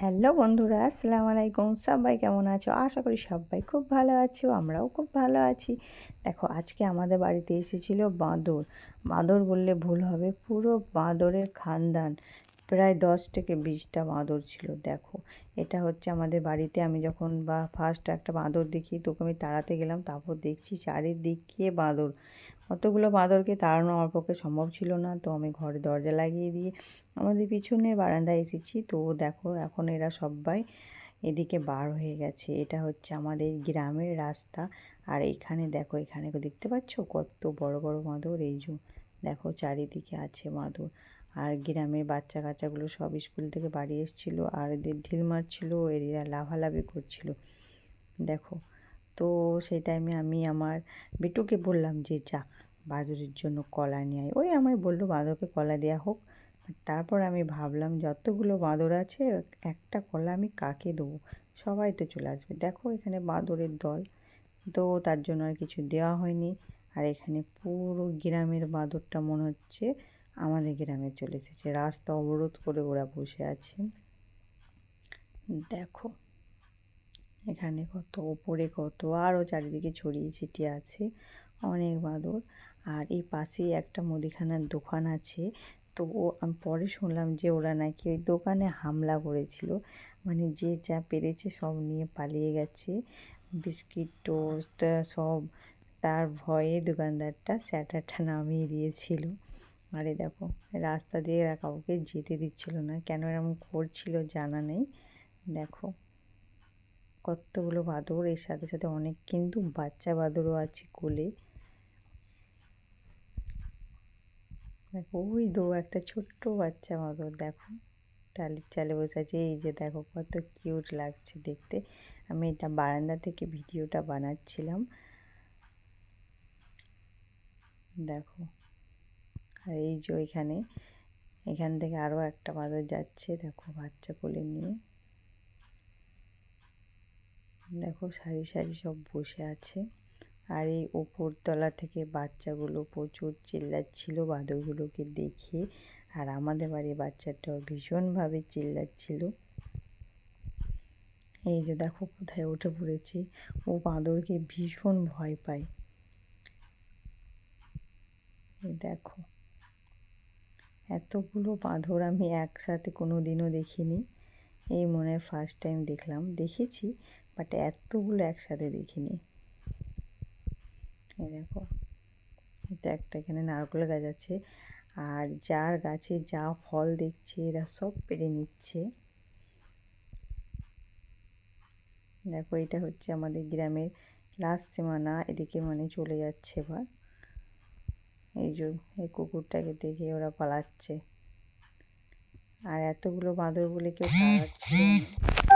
Hello বন্ধুরা, আসসালামু আলাইকুম। সবাই কেমন আছো? আশা করি সবাই খুব ভালো আছো, আমরাও খুব ভালো আছি। দেখো, আজকে আমাদের বাড়িতে এসেছিল বাঁদর। বাঁদর বললে ভুল হবে, পুরো বাঁদরের খানদান। প্রায় দশ থেকে বিশটা বাঁদর ছিল, দেখো। এটা হচ্ছে আমাদের বাড়িতে, আমি যখন বা ফার্স্ট একটা বাঁদর দেখি, তোকে আমি তাড়াতে গেলাম, তারপর দেখছি চারিদিকে বাঁদর। অতগুলো বাঁদরকে তাড়ানো আমার পক্ষে সম্ভব ছিল না। তো আমি ঘরে দরজা লাগিয়ে দিয়ে আমাদের পিছনের বারান্দায় এসেছি। তো দেখো, এখন এরা সবাই এদিকে বার হয়ে গেছে। এটা হচ্ছে আমাদের গ্রামের রাস্তা। আর এখানে দেখো, এখানে দেখতে পাচ্ছ? কত বড় বড় বাঁদর। এই যে দেখো, চারিদিকে আছে বাঁদর। আর গ্রামের বাচ্চা কাচ্চাগুলো সব স্কুল থেকে বাড়ি এসেছিল। আর এদের ঢিল মারছিল, এরা লাভালাভি করছিল। দেখো, তো সেই টাইমে আমি আমার বেটুকে বললাম যে, যা বাঁদরের জন্য কলা নিয়ে আয়। ওই আমায় বলল, বাঁদরকে কলা দেওয়া হোক। তারপর আমি ভাবলাম, যতগুলো বাঁদর আছে, একটা কলা আমি কাকে দেবো? সবাই তো চলে আসবে। দেখো, এখানে বাঁদরের দল। তো তার জন্য আর কিছু দেওয়া হয়নি। আর এখানে পুরো গ্রামের বাঁদরটা মনে হচ্ছে আমাদের গ্রামে চলে এসেছে। রাস্তা অবরোধ করে ওরা বসে আছে। দেখো, এখানে কত, ওপরে কত আরও চারিদিকে ছড়িয়ে ছিটিয়ে আছে। অনেক বাঁদর। আর এই পাশেই একটা মুদিখানার দোকান আছে। তো ও, আমি পরে শুনলাম যে ওরা নাকি ওই দোকানে হামলা করেছিল। মানে যে যা পেরেছে সব নিয়ে পালিয়ে গেছে। বিস্কিট টোস্ট সব। তার ভয়ে দোকানদারটা স্যাটারটা নামিয়ে দিয়েছিল। আরে দেখো, রাস্তা দিয়ে এরা কাউকে যেতে দিচ্ছিল না। কেন এরকম করছিল জানা নেই। দেখো, কতগুলো বাদর। এর সাথে সাথে অনেক কিন্তু বাচ্চা বাদরও আছে কোলে। দেখো, ওই দো একটা ছোট্ট বাচ্চা বাদর দেখো। টালির চালে বসে আছে, এই যে দেখো কত কিউট লাগছে দেখতে। আমি এটা বারান্দা থেকে ভিডিওটা বানাচ্ছিলাম। দেখো, আর এই যে ওইখানে, এখান থেকে আরও একটা বাঁদর যাচ্ছে, দেখো বাচ্চা কোলে নিয়ে। দেখো সারি সারি সব বসে আছে। আর এই ওপরতলা থেকে বাচ্চাগুলো প্রচুর চিল্লাচ্ছিল বাঁদরগুলোকে দেখে। আর আমাদের বাড়ির বাচ্চাটাও ভীষণভাবে চিল্লাচ্ছিল। এই যে দেখো কোথায় উঠে পড়েছে। ও বাঁদরকে ভীষণ ভয় পায়। দেখো। এতগুলো বাঁদর আমি একসাথে কোনো দিনও দেখিনি। এই মনে হয় ফার্স্ট টাইম দেখলাম। দেখেছি বাট এতগুলো একসাথে দেখিনি। দেখো, এটা একটা এখানে নারকেল গাছ আছে। আর যার গাছে যা ফল দেখছে, এরা সব পেরে নিচ্ছে। দেখো, এটা হচ্ছে আমাদের গ্রামের লাস্ট সীমানা, এদিকে মানে চলে যাচ্ছে এবার। এই যে, এই কুকুরটাকে দেখে ওরা পালাচ্ছে। আর এতগুলো বাঁদর বলে কেউ পালাচ্ছিল না।